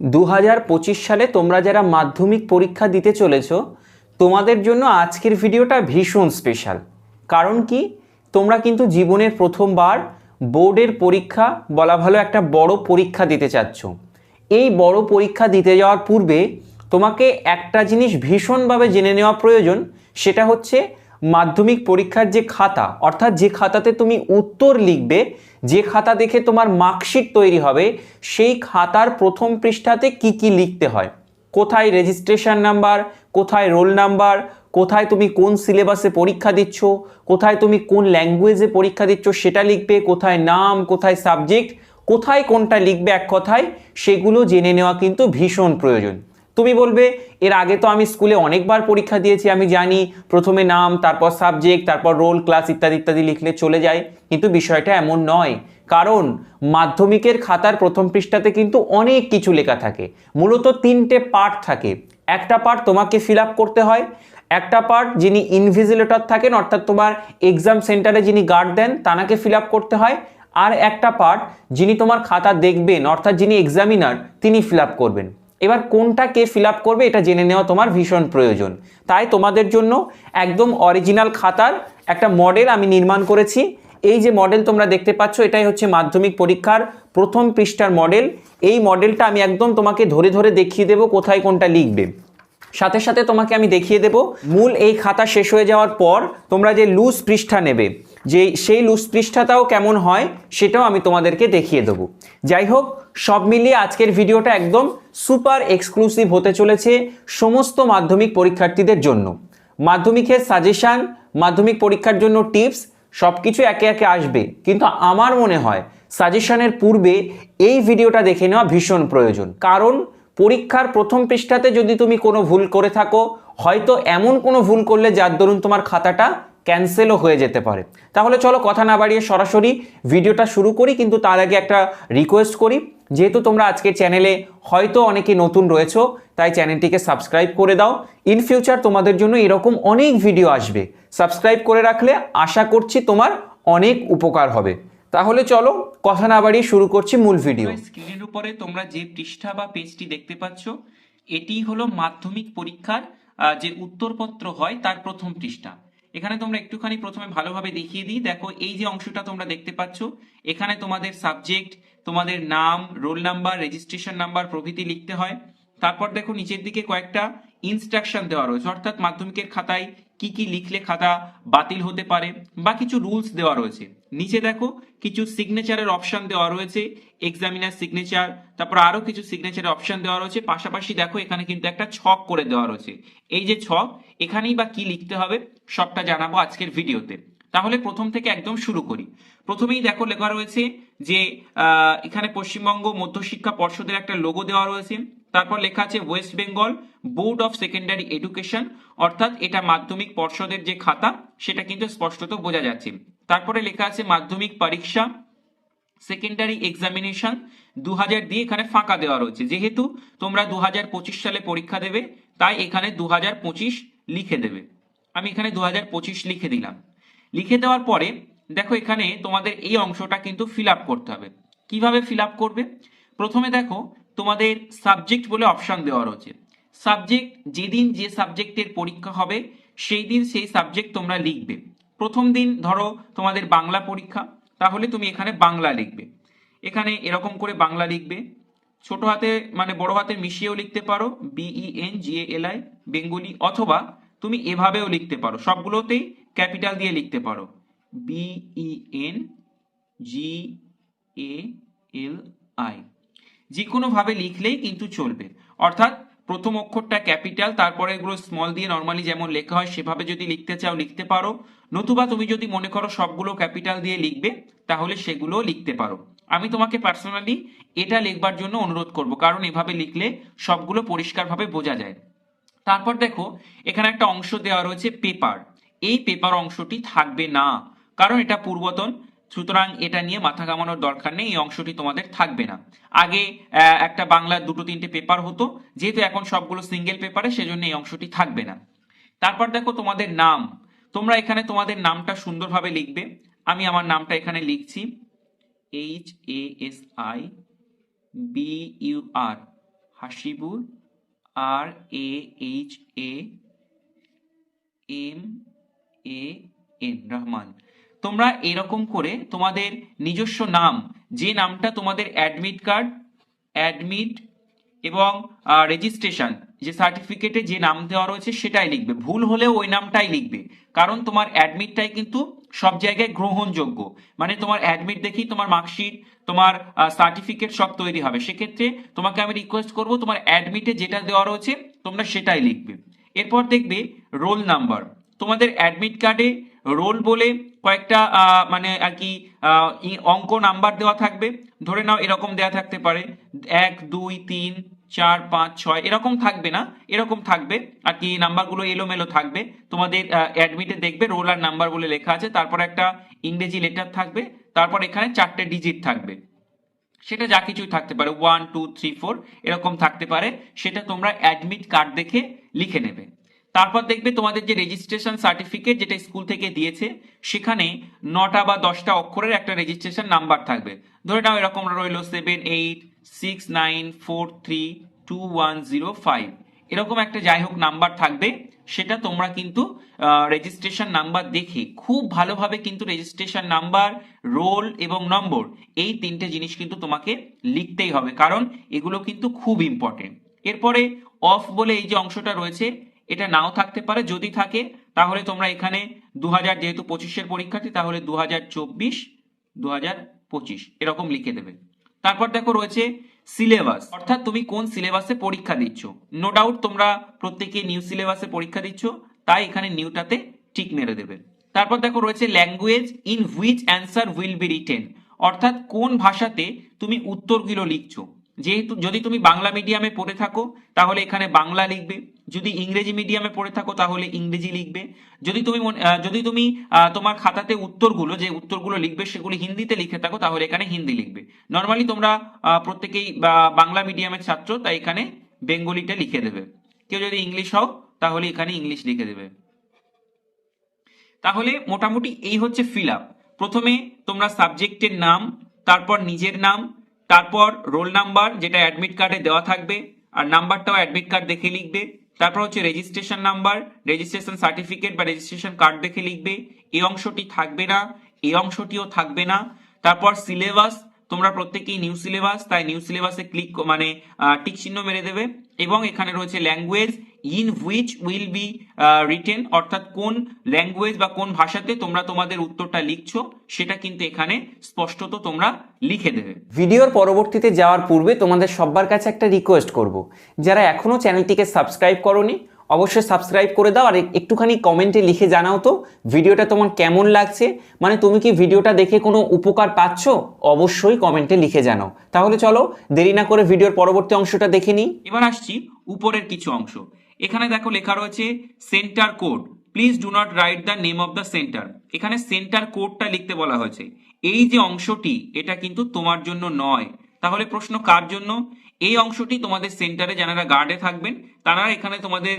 দু হাজার পঁচিশ সালে তোমরা যারা মাধ্যমিক পরীক্ষা দিতে চলেছ, তোমাদের জন্য আজকের ভিডিওটা ভীষণ স্পেশাল কারণ কি? তোমরা কিন্তু জীবনের প্রথমবার বোর্ডের পরীক্ষা বলা ভালো একটা বড় পরীক্ষা দিতে চাচ্ছ। এই বড় পরীক্ষা দিতে যাওয়ার পূর্বে তোমাকে একটা জিনিস ভীষণভাবে জেনে নেওয়া প্রয়োজন, সেটা হচ্ছে মাধ্যমিক পরীক্ষার যে খাতা, অর্থাৎ যে খাতাতে তুমি উত্তর লিখবে, যে খাতা দেখে তোমার মার্কশিট তৈরি হবে, সেই খাতার প্রথম পৃষ্ঠাতে কি কি লিখতে হয়? কোথায় রেজিস্ট্রেশন নাম্বার কোথায় রোল নাম্বার কোথায় তুমি কোন সিলেবাসে পরীক্ষা দিচ্ছ, কোথায় তুমি কোন ল্যাঙ্গুয়েজে পরীক্ষা দিচ্ছ সেটা লিখবে, কোথায় নাম, কোথায় সাবজেক্ট কোথায় কোনটা লিখবে এক কথায়, সেগুলো জেনে নেওয়া কিন্তু ভীষণ প্রয়োজন। তুমি বলবে, এর আগে তো আমি স্কুলে অনেকবার পরীক্ষা দিয়েছি, আমি জানি, প্রথমে নাম, তারপর সাবজেক্ট, তারপর রোল, ক্লাস ইত্যাদি ইত্যাদি লিখলে চলে যায়। কিন্তু বিষয়টা এমন নয়, কারণ মাধ্যমিকের খাতার প্রথম পৃষ্ঠাতে কিন্তু অনেক কিছু লেখা থাকে। মূলত তিনটে পার্ট থাকে। একটা পার্ট তোমাকে ফিল করতে হয়, একটা পার্ট যিনি ইনভিজিলেটর থাকেন, অর্থাৎ তোমার এক্সাম সেন্টারে যিনি গার্ড দেন, তানাকে ফিল করতে হয়। আর একটা পার্ট যিনি তোমার খাতা দেখবেন, অর্থাৎ যিনি এক্সামিনার তিনি ফিল করবেন। এবার কোনটা কে ফিল করবে এটা জেনে নেওয়া তোমার ভীষণ প্রয়োজন। তাই তোমাদের জন্য একদম অরিজিনাল খাতার একটা মডেল আমি নির্মাণ করেছি। এই যে মডেল তোমরা দেখতে পাচ্ছ, এটাই হচ্ছে মাধ্যমিক পরীক্ষার প্রথম পৃষ্ঠার মডেল এই মডেলটা আমি একদম তোমাকে ধরে ধরে দেখিয়ে দেবো কোথায় কোনটা লিখবে। সাথে সাথে তোমাকে আমি দেখিয়ে দেব। মূল এই খাতা শেষ হয়ে যাওয়ার পর তোমরা যে লুজ পৃষ্ঠা নেবে যে সেই লুজ পৃষ্ঠাটাও কেমন হয় সেটাও আমি তোমাদেরকে দেখিয়ে দেবো। যাই হোক, সব মিলিয়ে আজকের ভিডিওটা একদম সুপার এক্সক্লুসিভ হতে চলেছে সমস্ত মাধ্যমিক পরীক্ষার্থীদের জন্য। মাধ্যমিকের সাজেশান, মাধ্যমিক পরীক্ষার জন্য টিপস সব কিছু একে একে আসবে। কিন্তু আমার মনে হয় সাজেশনের পূর্বে এই ভিডিওটা দেখে নেওয়া ভীষণ প্রয়োজন। কারণ পরীক্ষার প্রথম পৃষ্ঠাতে যদি তুমি কোনো ভুল করে থাকো, হয়তো এমন কোনো ভুল করলে যার দরুন তোমার খাতাটা ক্যান্সেলও হয়ে যেতে পারে। তাহলে চলো কথা না বাড়িয়ে সরাসরি ভিডিওটা শুরু করি, কিন্তু তার আগে একটা রিকোয়েস্ট করি। যেহেতু তোমরা আজকের চ্যানেলে হয়তো অনেকে নতুন রয়েছো, তাই চ্যানেলটিকে সাবস্ক্রাইব করে দাও। ইন ফিউচার তোমাদের জন্য এরকম অনেক ভিডিও আসবে। সাবস্ক্রাইব করে রাখলে আশা করছি তোমার অনেক উপকার হবে। তাহলে চলো কথা না বাড়িয়ে শুরু করছি মূল ভিডিও স্ক্রিনের উপরে তোমরা যে পৃষ্ঠা বা পেজটি দেখতে পাচ্ছ, এটি হলো মাধ্যমিক পরীক্ষার যে উত্তরপত্র হয়, তার প্রথম পৃষ্ঠা। এখানে তোমরা একটুখানি প্রথমে ভালোভাবে দেখিয়ে দিই। দেখো, এই যে অংশটা তোমরা দেখতে পাচ্ছ, এখানে তোমাদের সাবজেক্ট তোমাদের নাম রোল নাম্বার রেজিস্ট্রেশন নাম্বার প্রভৃতি লিখতে হয়। তারপর দেখো, নিচের দিকে কয়েকটা ইনস্ট্রাকশন দেওয়া রয়েছে, অর্থাৎ মাধ্যমিকের খাতায় কি কি লিখলে খাতা বাতিল হতে পারে বা কিছু রুলস দেওয়া রয়েছে। নিচে দেখো কিছু সিগনেচারের অপশন দেওয়া রয়েছে এক্সামিনার সিগনেচার তারপর আরও কিছু সিগনেচারের অপশন দেওয়া রয়েছে, পাশাপাশি দেখো এখানে কিন্তু একটা ছক করে দেওয়া রয়েছে। এই যে ছক, এখানেই বা কি লিখতে হবে সবটা জানাব আজকের ভিডিওতে। তাহলে প্রথম থেকে একদম শুরু করি। প্রথমেই দেখো লেখা রয়েছে যে এখানে পশ্চিমবঙ্গ মধ্যশিক্ষা পর্ষদের একটা লোগো দেওয়া রয়েছে। তারপর লেখা আছে West Bengal board of secondary education অর্থাৎ এটা মাধ্যমিক পর্ষদের যে খাতা, সেটা কিন্তু স্পষ্টত বোঝা যাচ্ছে। তারপরে লেখা আছে মাধ্যমিক পরীক্ষা সেকেন্ডারি এক্সামিনেশন দু হাজার দিয়ে এখানে ফাঁকা দেওয়া রয়েছে। যেহেতু তোমরা দু হাজার পঁচিশ সালে পরীক্ষা দেবে, তাই এখানে দু হাজার পঁচিশ লিখে দেবে। আমি এখানে দু হাজার পঁচিশ লিখে দিলাম। লিখে দেওয়ার পরে, দেখো এখানে তোমাদের এই অংশটা কিন্তু ফিল করতে হবে। কীভাবে ফিল করবে? প্রথমে দেখো তোমাদের সাবজেক্ট বলে অপশন দেওয়া রয়েছে। সাবজেক্ট যেদিন যে সাবজেক্টের পরীক্ষা হবে, সেই দিন সেই সাবজেক্ট তোমরা লিখবে। প্রথম দিন ধরো তোমাদের বাংলা পরীক্ষা, তাহলে তুমি এখানে বাংলা লিখবে। এখানে এরকম করে বাংলা লিখবে। ছোট হাতে মানে বড় হাতে মিশিয়েও লিখতে পারো B E N G L I Bengali, অথবা তুমি এভাবেও লিখতে পারো। সবগুলোতেই ক্যাপিটাল দিয়ে লিখতে পারো। B E N G A L I যে কোনোভাবে লিখলেই কিন্তু চলবে। অর্থাৎ প্রথম অক্ষরটা ক্যাপিটাল, তারপরে এগুলো স্মল দিয়ে নর্মালি যেমন লেখা হয়, সেভাবে যদি লিখতে চাও, লিখতে পারো। নতুবা তুমি যদি মনে করো সবগুলো ক্যাপিটাল দিয়ে লিখবে, তাহলে সেগুলো লিখতে পারো। আমি তোমাকে পার্সোনালি এটা লিখবার জন্য অনুরোধ করব, কারণ এভাবে লিখলে সবগুলো পরিষ্কারভাবে বোঝা যায়। তারপর দেখো, এখানে একটা অংশ দেওয়া রয়েছে পেপার এই পেপার অংশটি থাকবে না, কারণ এটা পূর্বতন সুতরাং এটা নিয়ে মাথা ঘামানোর দরকার নেই, এই অংশটি তোমাদের থাকবে না। আগে একটা বাংলার দুটো তিনটে পেপার হতো, যেহেতু এখন সবগুলো সিঙ্গেল পেপারে সেজন্য এই অংশটি থাকবে না। তারপর দেখো তোমাদের নাম। তোমরা এখানে তোমাদের নামটা সুন্দরভাবে লিখবে। আমি আমার নামটা এখানে লিখছি। H A S I B U R Hasibur R A H M A N Rahman Rahman. তোমরা এরকম করে তোমাদের নিজস্ব নাম, যে নামটা তোমাদের অ্যাডমিট কার্ড অ্যাডমিট এবং রেজিস্ট্রেশন যে সার্টিফিকেটে যে নাম দেওয়া রয়েছে সেটাই লিখবে। ভুল হলেও ওই নামটাই লিখবে। কারণ তোমার অ্যাডমিটটাই কিন্তু সব জায়গায় গ্রহণযোগ্য। মানে তোমার অ্যাডমিট দেখেই তোমার মার্কশিট তোমার সার্টিফিকেট সব তৈরি হবে। সেক্ষেত্রে তোমাকে আমি রিকোয়েস্ট করব, তোমার অ্যাডমিটে যেটা দেওয়া রয়েছে তোমরা সেটাই লিখবে। এরপর দেখবে রোল নাম্বার তোমাদের অ্যাডমিট কার্ডে রোল বলে কয়েকটা মানে আর কি অঙ্ক নাম্বার দেওয়া থাকবে। ধরে নাও এরকম দেওয়া থাকতে পারে। এক, দুই, তিন, চার, পাঁচ, ছয়, এরকম থাকবে না? এরকম থাকবে। আর কি, নাম্বারগুলো এলোমেলো থাকবে। তোমাদের অ্যাডমিটে দেখবে রোল আর নাম্বার বলে লেখা আছে। তারপর একটা ইংরেজি লেটার থাকবে। তারপর এখানে চারটে ডিজিট থাকবে। সেটা যা কিছুই থাকতে পারে। ওয়ান টু থ্রি ফোর এরকম থাকতে পারে। সেটা তোমরা অ্যাডমিট কার্ড দেখে লিখে নেবে। তারপর দেখবে তোমাদের যে রেজিস্ট্রেশন সার্টিফিকেট যেটা স্কুল থেকে দিয়েছে, সেখানে নটা বা দশটা অক্ষরের একটা রেজিস্ট্রেশন নাম্বার থাকবে। ধরে নাও এরকম রইল seven eight six nine four three two one zero five এরকম একটা যাই হোক নাম্বার থাকবে, সেটা তোমরা কিন্তু রেজিস্ট্রেশন নাম্বার দেখে খুব ভালোভাবে কিন্তু রেজিস্ট্রেশন নাম্বার রোল এবং নম্বর এই তিনটে জিনিস কিন্তু তোমাকে লিখতেই হবে। কারণ এগুলো কিন্তু খুব ইম্পর্টেন্ট এরপরে অফ বলে এই যে অংশটা রয়েছে এটা নাও থাকতে পারে, যদি থাকে, তাহলে তোমরা এখানে দু হাজার যেহেতু পঁচিশের পরীক্ষার্থী, তাহলে দু হাজার চব্বিশ দু হাজার পঁচিশ, এরকম লিখে দেবে। তারপর দেখো রয়েছে সিলেবাস। অর্থাৎ তুমি কোন সিলেবাসে পরীক্ষা দিচ্ছ? নো ডাউট তোমরা প্রত্যেকে নিউ সিলেবাসে পরীক্ষা দিচ্ছ, তাই এখানে নিউটাতে ঠিক মেরে দেবে। তারপর দেখো রয়েছে language in which answer will be written অর্থাৎ কোন ভাষাতে তুমি উত্তরগুলো লিখছো। যেহেতু, যদি তুমি বাংলা মিডিয়ামে পড়ে থাকো, তাহলে এখানে বাংলা লিখবে। যদি ইংরেজি মিডিয়ামে পড়ে থাকো তাহলে ইংরেজি লিখবে। যদি তুমি যদি তুমি তোমার খাতাতে উত্তরগুলো, যে উত্তরগুলো লিখবে সেগুলি হিন্দিতে লিখে থাকো, তাহলে এখানে হিন্দি লিখবে। নর্মালি তোমরা প্রত্যেকেই বাংলা মিডিয়ামের ছাত্র, তাই এখানে বেঙ্গলিটা লিখে দেবে। কেউ যদি ইংলিশ হও, তাহলে এখানে ইংলিশ লিখে দেবে। তাহলে মোটামুটি এই হচ্ছে ফিল আপ প্রথমে তোমরা সাবজেক্টের নাম, তারপর নিজের নাম, তারপর রোল নাম্বার যেটা অ্যাডমিট কার্ডে দেওয়া থাকবে, আর নাম্বারটাও অ্যাডমিট কার্ড দেখে লিখবে। তারপর হচ্ছে রেজিস্ট্রেশন নাম্বার রেজিস্ট্রেশন সার্টিফিকেট বা রেজিস্ট্রেশন কার্ড দেখে লিখবে। এই অংশটি থাকবে না, এই অংশটিও থাকবে না। তারপর সিলেবাস তোমরা প্রত্যেকেই নিউ সিলেবাস তাই নিউ সিলেবাসে ক্লিক মানে টিক চিহ্ন মেরে দেবে। এবং এখানে রয়েছে language in which will be written অর্থাৎ কোন ল্যাঙ্গুয়েজ বা কোন ভাষাতে তোমরা তোমাদের উত্তরটা লিখছো, সেটা কিন্তু এখানে স্পষ্টত তোমরা লিখে দেবে। ভিডিওর পরবর্তীতে যাওয়ার পূর্বে তোমাদের সবার কাছে একটা রিকোয়েস্ট করব। যারা এখনও চ্যানেলটিকে সাবস্ক্রাইব করনি অবশ্যই সাবস্ক্রাইব করে দাও, আর একটুখানি কমেন্টে লিখে জানাও তো ভিডিওটা তোমার কেমন লাগছে। মানে তুমি কি ভিডিওটা দেখে কোনো উপকার পাচ্ছ? অবশ্যই কমেন্টে লিখে জানাও। তাহলে চলো, দেরি না করে ভিডিওর পরবর্তী অংশটা দেখে নিই। এবার আসছি উপরের কিছু অংশ। এখানে দেখো লেখা রয়েছে centre code please do not write the name of the centre এখানে সেন্টার কোডটা লিখতে বলা হয়েছে। এই যে অংশটি, এটা কিন্তু তোমার জন্য নয়। তাহলে প্রশ্ন কার জন্য? এই অংশটি তোমাদের সেন্টারে যারা গার্ডে থাকবেন, তারা এখানে তোমাদের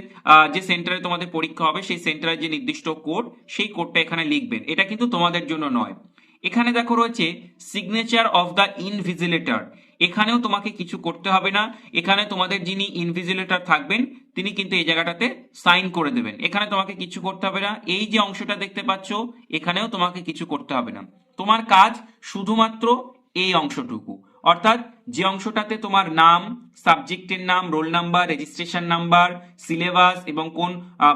যে সেন্টারে তোমাদের পরীক্ষা হবে, সেই সেন্টারের যে নির্দিষ্ট কোড সেই কোডটা এখানে লিখবেন। এটা কিন্তু তোমাদের জন্য নয়। এখানে দেখো রয়েছে সিগনেচার অফ দ্য ইনভিজিলেটর এখানেও তোমাকে কিছু করতে হবে না। এখানে তোমাদের যিনি ইনভিজিলেটর থাকবেন, তিনি কিন্তু এই জায়গাটাতে সাইন করে দেবেন। এখানে তোমাকে কিছু করতে হবে না। এই যে অংশটা দেখতে পাচ্ছ, এখানেও তোমাকে কিছু করতে হবে না। তোমার কাজ শুধুমাত্র এই অংশটুকু। অর্থাৎ যে অংশটাতে তোমার নাম, সাবজেক্টের নাম, roll number, registration number, syllabus এবং কোন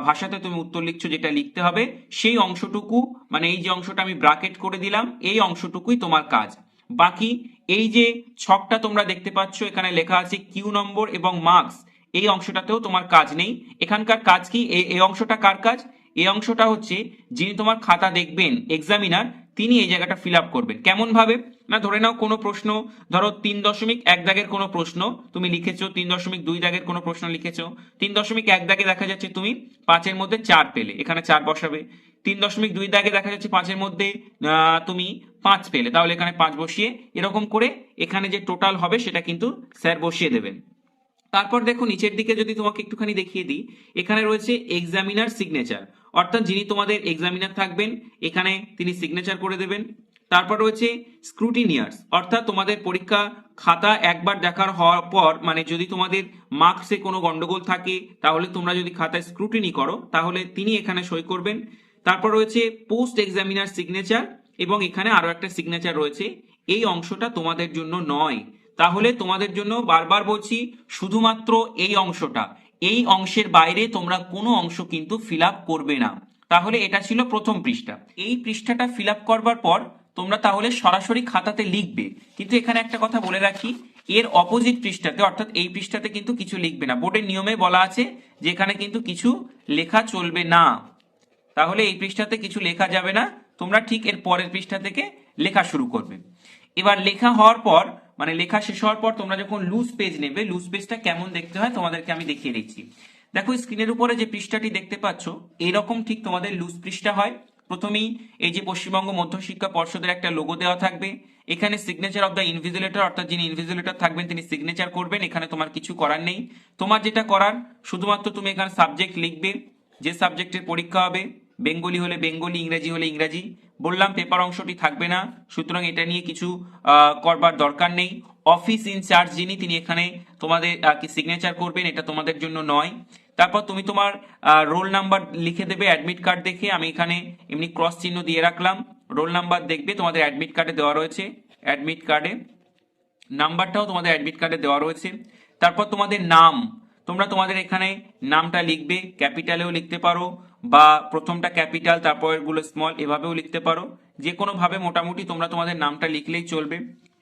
ভাষাতে তুমি উত্তর লিখছো যেটা লিখতে হবে, সেই অংশটুকু মানে এই যে অংশটা আমি ব্রাকেট করে দিলাম, এই অংশটুকুই তোমার কাজ। বাকি এই যে ছকটা তোমরা দেখতে পাচ্ছ, এখানে লেখা আছে কিউ নম্বর এবং মার্কস, এই অংশটাতেও তোমার কাজ নেই। এখানকার কাজ কি? এই অংশটা কার কাজ? এই অংশটা হচ্ছে যিনি তোমার খাতা দেখবেন, এক্সামিনার তিনি এই জায়গাটা ফিল আপ করবেন। কেমন ভাবে না, ধরে নাও কোনো প্রশ্ন, ধরো তিন দশমিক এক দাগের কোনো প্রশ্ন, তুমি লিখেছো তিন দশমিক দুই দাগের কোনো প্রশ্ন লিখেছো, তিন দশমিক এক দাগে দেখা যাচ্ছে তুমি পাঁচের মধ্যে চার পেলে, এখানে চার বসাবে। তিন দশমিক দুই দাগে দেখা যাচ্ছে পাঁচের মধ্যে তুমি পাঁচ পেলে, তাহলে এখানে পাঁচ বসিয়ে এরকম করে এখানে যে টোটাল হবে সেটা কিন্তু স্যার বসিয়ে দেবেন। তারপর দেখো নিচের দিকে যদি তোমাকে একটুখানি দেখিয়ে দিই, এখানে রয়েছে এক্সামিনার সিগনেচার অর্থাৎ যিনি তোমাদের এক্সামিনার থাকবেন, এখানে তিনি সিগনেচার করে দেবেন। তারপর রয়েছে স্ক্রুটিনিয়ার্স অর্থাৎ তোমাদের পরীক্ষা খাতা একবার দেখার হওয়ার পর মানে যদি তোমাদের মার্কসে কোনো গন্ডগোল থাকে, তাহলে তোমরা যদি খাতায় স্ক্রুটিনি করো, তাহলে তিনি এখানে সই করবেন। তারপর রয়েছে পোস্ট এক্সামিনার সিগনেচার এবং এখানে আরও একটা সিগনেচার রয়েছে। এই অংশটা তোমাদের জন্য নয়। তাহলে তোমাদের জন্য বারবার বলছি, শুধুমাত্র এই অংশটা। এই অংশের বাইরে তোমরা কোনো অংশ কিন্তু ফিল করবে না। তাহলে এটা ছিল প্রথম পৃষ্ঠা। এই পৃষ্ঠাটা ফিল করবার পর তোমরা তাহলে সরাসরি খাতাতে লিখবে। কিন্তু এখানে একটা কথা বলে রাখি, এর অপোজিট পৃষ্ঠাতে, অর্থাৎ এই পৃষ্ঠাতে কিন্তু কিছু লিখবে না। বোর্ডের নিয়মে বলা আছে যে এখানে কিন্তু কিছু লেখা চলবে না। তাহলে এই পৃষ্ঠাতে কিছু লেখা যাবে না। তোমরা ঠিক এর পরের পৃষ্ঠা থেকে লেখা শুরু করবে। এবার লেখা হওয়ার পর মানে লেখা শেষ হওয়ার পর তোমরা যখন লুজ পেজ নেবে লুজ পেজটা কেমন দেখতে হয় তোমাদেরকে আমি দেখিয়ে দিচ্ছি। দেখো স্ক্রিনের উপরে যে পৃষ্ঠাটি দেখতে পাচ্ছ, এরকম ঠিক তোমাদের লুজ পৃষ্ঠা হয়। প্রথমেই এই যে পশ্চিমবঙ্গ মধ্যশিক্ষা পর্ষদের একটা লোগো দেওয়া থাকবে। এখানে সিগনেচার অফ দ্য ইনভিজিলেটর অর্থাৎ যিনি ইনভিজিলেটর থাকবেন তিনি সিগনেচার করবেন, এখানে তোমার কিছু করার নেই। তোমার যেটা করার, শুধুমাত্র তুমি এখানে সাবজেক্ট লিখবে। যে সাবজেক্টের পরীক্ষা হবে, বেঙ্গলি হলে বেঙ্গলি, ইংরেজি হলে ইংরাজি বললাম পেপার অংশটি থাকবে না, সুতরাং এটা নিয়ে কিছু করবার দরকার নেই। অফিস ইনচার্জ যিনি, তিনি এখানে তোমাদের কি সিগনেচার করবেন এটা তোমাদের জন্য নয়। তারপর তুমি তোমার রোল নাম্বার লিখে দেবে অ্যাডমিট কার্ড দেখে, আমি এখানে এমনি ক্রস চিহ্ন দিয়ে রাখলাম। রোল নাম্বার দেখবে, তোমাদের অ্যাডমিট কার্ডে দেওয়া রয়েছে। অ্যাডমিট কার্ডে নাম্বারটাও তোমাদের অ্যাডমিট কার্ডে দেওয়া রয়েছে। তারপর তোমাদের নাম তোমরা তোমাদের এখানে নামটা লিখবে, ক্যাপিটালেও লিখতে পারো, বা প্রথমটা ক্যাপিটাল তারপরগুলো স্মল এভাবেও লিখতে পারো। যে কোনো ভাবে মোটামুটি তোমরা তোমাদের নামটা লিখলেই চলবে।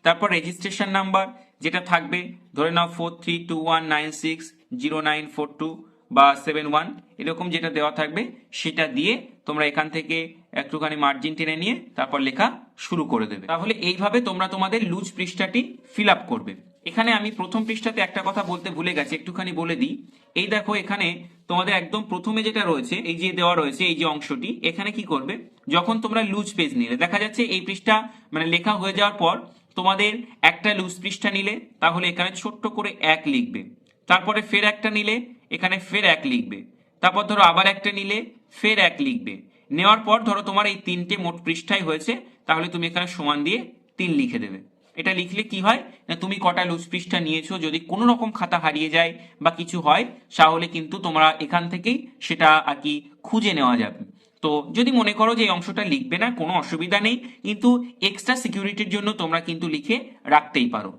তারপর রেজিস্ট্রেশন নাম্বার যেটা থাকবে, ধরে নাও four three two one nine six zero nine four two বা সেভেন ওয়ান এরকম যেটা দেওয়া থাকবে, সেটা দিয়ে তোমরা এখান থেকে একটুখানি মার্জিন টেনে নিয়ে তারপর লেখা শুরু করে দেবে। তাহলে এইভাবে তোমরা তোমাদের লুজ পৃষ্ঠাটি ফিল আপ করবে। এখানে আমি প্রথম পৃষ্ঠাতে একটা কথা বলতে ভুলে গেছি, একটুখানি বলে দিই। এই দেখো, এখানে তোমাদের একদম প্রথমে যেটা রয়েছে, এই যে দেওয়া রয়েছে, এই যে অংশটি, এখানে কি করবে? যখন তোমরা লুজ পেজ নিলে, দেখা যাচ্ছে এই পৃষ্ঠা মানে লেখা হয়ে যাওয়ার পর তোমাদের একটা লুজ পৃষ্ঠা নিলে, তাহলে এখানে ছোট্ট করে এক লিখবে। তারপরে ফের একটা নিলে, এখানে ফের এক লিখবে। তারপর ধরো আবার একটা নিলে, ফের এক লিখবে। নেওয়ার পর ধরো তোমার এই তিনটে মোট পৃষ্ঠাই হয়েছে, তাহলে তুমি এখানে সমান দিয়ে তিন লিখে দেবে। এটা লিখলে কি হয়? না, তুমি কটা লুজ পৃষ্ঠা নিয়েছো, যদি কোনো রকম খাতা হারিয়ে যায় বা কিছু হয়, তাহলে কিন্তু তোমরা এখান থেকেই সেটা আর কি খুঁজে নেওয়া যাবে। তো যদি মনে করো যে এই অংশটা লিখবে না, কোনো অসুবিধা নেই, কিন্তু এক্সট্রা সিকিউরিটির জন্য তোমরা কিন্তু লিখে রাখতেই পারো।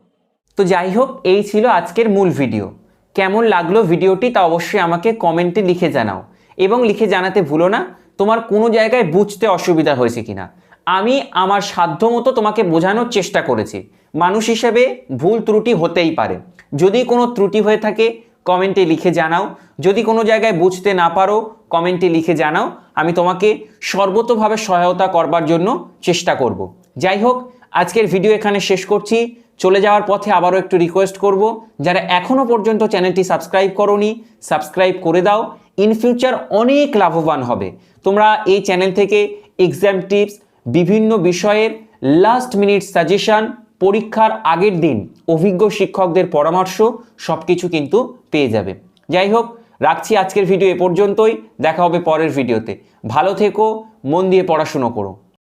তো যাই হোক, এই ছিল আজকের মূল ভিডিও কেমন লাগল ভিডিওটি তা অবশ্যই আমাকে কমেন্টে লিখে জানাও। এবং লিখে জানাতে ভুলো না, তোমার কোনো জায়গায় বুঝতে অসুবিধা হয়েছে কিনা। আমি আমার সাধ্যমতো তোমাকে বোঝানোর চেষ্টা করেছি। মানুষ হিসেবে ভুল ত্রুটি হতেই পারে। যদি কোনো ত্রুটি হয়ে থাকে, কমেন্টে লিখে জানাও। যদি কোনো জায়গায় বুঝতে না পারো, কমেন্টে লিখে জানাও। আমি তোমাকে সর্বতোভাবে সহায়তা করবার জন্য চেষ্টা করব। যাই হোক, আজকের ভিডিও এখানে শেষ করছি। চলে যাওয়ার পথে আবারও একটু রিকোয়েস্ট করব। যারা এখনও পর্যন্ত চ্যানেলটি সাবস্ক্রাইব করনি সাবস্ক্রাইব করে দাও। ইন ফিউচার অনেক লাভবান হবে। তোমরা এই চ্যানেল থেকে এক্সাম টিপস বিভিন্ন বিষয়ের লাস্ট মিনিট সাজেশান পরীক্ষার আগের দিন অভিজ্ঞ শিক্ষকদের পরামর্শ সব কিছু কিন্তু পেয়ে যাবে। যাই হোক, রাখছি আজকের ভিডিও এ পর্যন্তই, দেখা হবে পরের ভিডিওতে ভালো থেকো, মন দিয়ে পড়াশুনো করো।